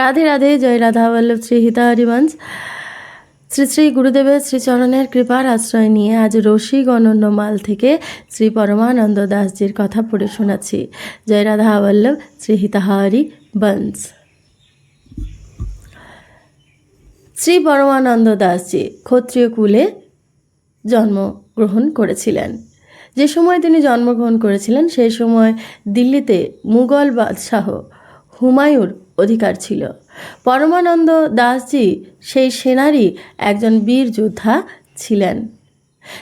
রাধে রাধে, জয় রাধা বল্লভ, শ্রী হিতা হরিবংশ শ্রী শ্রী গুরুদেবের শ্রীচরণের কৃপার আশ্রয় নিয়ে আজ রসিক অনন্য মাল থেকে শ্রী পরমানন্দ দাসজির কথা পড়ে শোনাচ্ছি। জয় রাধা বল্লভ, শ্রী হিতাহারি বংশ শ্রী পরমানন্দ দাসজি ক্ষত্রিয় কুলে জন্মগ্রহণ করেছিলেন। যে সময় তিনি জন্মগ্রহণ করেছিলেন, সেই সময় দিল্লিতে মুঘল বাদশাহ হুমায়ুর অধিকার ছিল। পরমানন্দ দাসজি সেই সেনারই একজন বীর যোদ্ধা ছিলেন।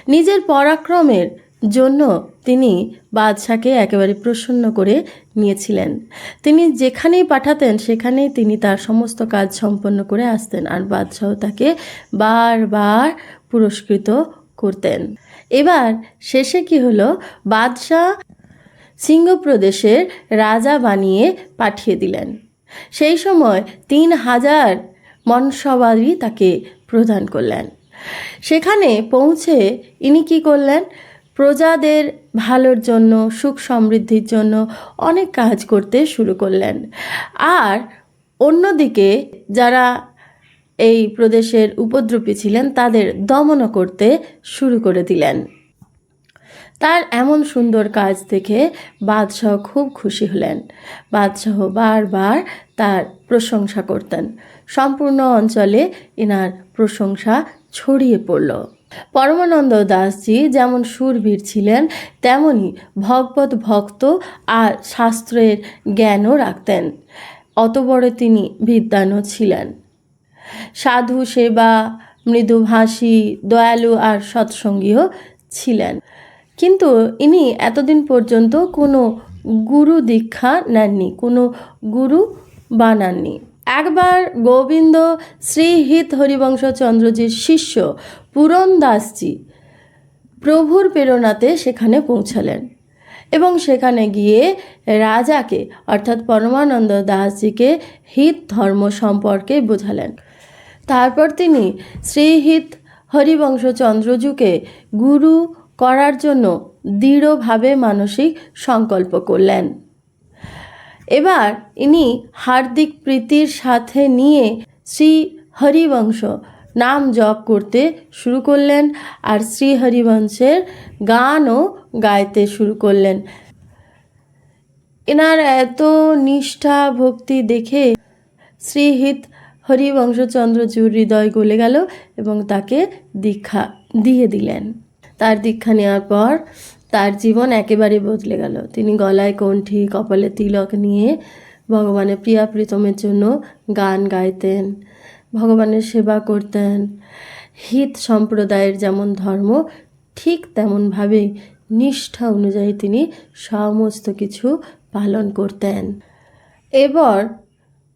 নিজের পরাক্রমের জন্য তিনি বাদশাকে একেবারে প্রসন্ন করে নিয়েছিলেন। তিনি যেখানেই পাঠাতেন, সেখানেই তিনি তার সমস্ত কাজ সম্পন্ন করে আসতেন আর বাদশাহ তাকে বারবার পুরস্কৃত করতেন। এবার শেষে কি হলো? বাদশাহ সিংহ প্রদেশের রাজা বানিয়ে পাঠিয়ে দিলেন। সেই সময় তিন হাজার মনসবারই তাকে প্রদান করলেন। সেখানে পৌঁছে ইনি কি করলেন? প্রজাদের ভালোর জন্য, সুখ সমৃদ্ধির জন্য অনেক কাজ করতে শুরু করলেন। আর অন্যদিকে যারা এই প্রদেশের উপদ্রবী ছিলেন, তাদের দমনও করতে শুরু করে দিলেন। তার এমন সুন্দর কাজ দেখে বাদশাহ খুব খুশি হলেন। বাদশাহ বারবার তার প্রশংসা করতেন। সম্পূর্ণ অঞ্চলে এনার প্রশংসা ছড়িয়ে পড়ল। পরমানন্দ দাসজি যেমন সুরবীর ছিলেন, তেমনি ভগবত ভক্ত আর শাস্ত্রের জ্ঞানও রাখতেন। অত বড় তিনি বিদ্বানও ছিলেন। সাধু সেবা মৃদুভাষী দয়ালু আর সৎসঙ্গীও ছিলেন। কিন্তু ইনি এতদিন পর্যন্ত কোনো গুরু দীক্ষা নেননি, কোনো গুরু বানাননি। একবার গোবিন্দ শ্রীহিত হরিবংশ চন্দ্রজির শিষ্য পুরন দাসজি প্রভুর প্রেরণাতে সেখানে পৌঁছালেন এবং সেখানে গিয়ে রাজাকে, অর্থাৎ পরমানন্দ দাসজিকে হিত ধর্ম সম্পর্কে বোঝালেন। তারপর তিনি শ্রীহিত হরিবংশ চন্দ্রজুকে গুরু করার জন্য দৃঢ়ভাবে মানসিক সংকল্প করলেন। এবার ইনি হার্দিক প্রীতির সাথে নিয়ে শ্রী হরিবংশ নাম জপ করতে শুরু করলেন আর শ্রী হরিবংশের গানও গাইতে শুরু করলেন। এনার এত নিষ্ঠা ভক্তি দেখে শ্রীহিত হরিবংশচন্দ্রজুর হৃদয় গলে গেল এবং তাকে দীক্ষা দিয়ে দিলেন। তার দীক্ষা নেওয়ার পর তার জীবন একেবারে বদলে গেল। তিনি গলায় কণ্ঠি, কপালে তিলক নিয়ে ভগবানের প্রিয়া প্রীতমের জন্য গান গাইতেন, ভগবানের সেবা করতেন। হিত সম্প্রদায়ের যেমন ধর্ম, ঠিক তেমনভাবেই নিষ্ঠা অনুযায়ী তিনি সমস্ত কিছু পালন করতেন। এবার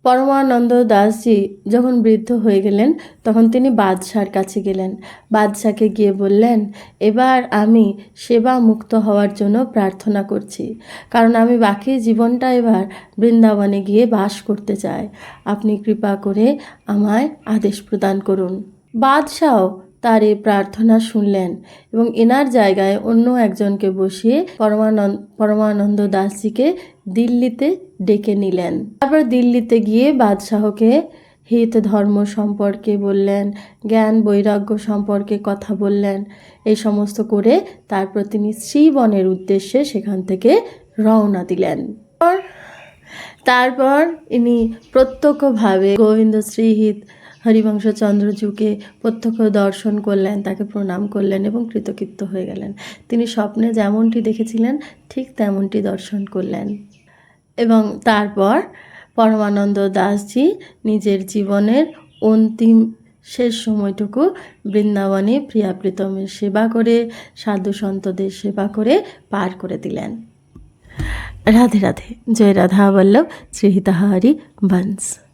পরমানন্দ দাসজি যখন বৃদ্ধ হয়ে গেলেন, তখন তিনি বাদশাহর কাছে গেলেন। বাদশাকে গিয়ে বললেন, এবার আমি সেবা মুক্ত হওয়ার জন্য প্রার্থনা করছি। কারণ আমি বাকি জীবনটা এবার বৃন্দাবনে গিয়ে বাস করতে চাই। আপনি কৃপা করে আমায় আদেশ প্রদান করুন। বাদশাহ তার এই প্রার্থনা শুনলেন এবং এনার জায়গায় অন্য একজনকে বসিয়ে পরমানন্দ পরমানন্দ দাসজিকে দিল্লিতে ডেকে নিলেন। তারপর দিল্লিতে গিয়ে বাদশাহকে হিত ধর্ম সম্পর্কে বললেন, জ্ঞান বৈরাগ্য সম্পর্কে কথা বললেন। এই সমস্ত করে তারপর তিনি শ্রীবনের উদ্দেশ্যে সেখান থেকে রওনা দিলেন। তারপর ইনি প্রত্যক্ষভাবে গোবিন্দ শ্রীহিত হরিবংশ চন্দ্রজুকে প্রত্যক্ষ দর্শন করলেন, তাকে প্রণাম করলেন এবং কৃতকৃত্য হয়ে গেলেন। তিনি স্বপ্নে যেমনটি দেখেছিলেন, ঠিক তেমনটি দর্শন করলেন। এবং তারপর পরমানন্দ দাসজি নিজের জীবনের অন্তিম শেষ সময়টুকু বৃন্দাবনে প্রিয়া প্রীতমের সেবা করে, সাধু সন্তদের সেবা করে পার করে দিলেন। রাধে রাধে। জয় রাধা বল্লভ। শ্রীহিতাহারি বংশ